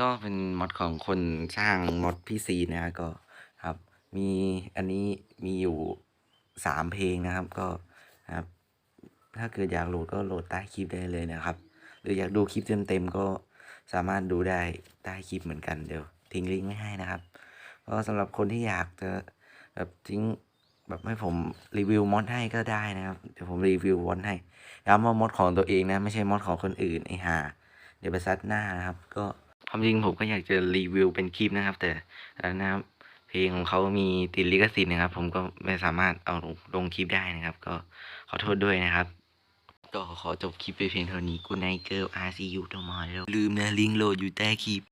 ก็เป็นมอดของคนสร้างมอดพี่ซีนะครับก็ครับ มีอันนี้มีอยู่สามเพลงนะครับก็ครับ ถ้าเกิดอยากโหลดก็โหลดใต้คลิปได้เลยนะครับ หรืออยากดูคลิปเต็มๆก็สามารถดูได้ใต้คลิปเหมือนกันเดี๋ยว ทิ้งลิงก์ไว้ให้นะครับก็สำหรับคนที่อยากจะแบบทิ้งแบบให้ผมรีวิวมอดให้ก็ได้นะครับเดี๋ยวผมรีวิวมอดให้ย้ำว่ามอดของตัวเองนะไม่ใช่มอดของคนอื่นไอ้ห่าเดี๋ยวไปซัดหน้านะครับก็ ความจริงผมก็อยากจะรีวิวเป็นคลิปนะครับ แต่นนะครับเพลงของเขามีติดลิขสิทธิ์นะครับ ผมก็ไม่สามารถเอาลงลงคลิปได้นะครับ ก็ขอโทษด้วยนะครับ ก็ขอจบคลิปไปเพียงเท่านี้กูไนเกิล RCU ตัวมอแล้วลืมนะลิงก์โหลดอยู่ใต้คลิป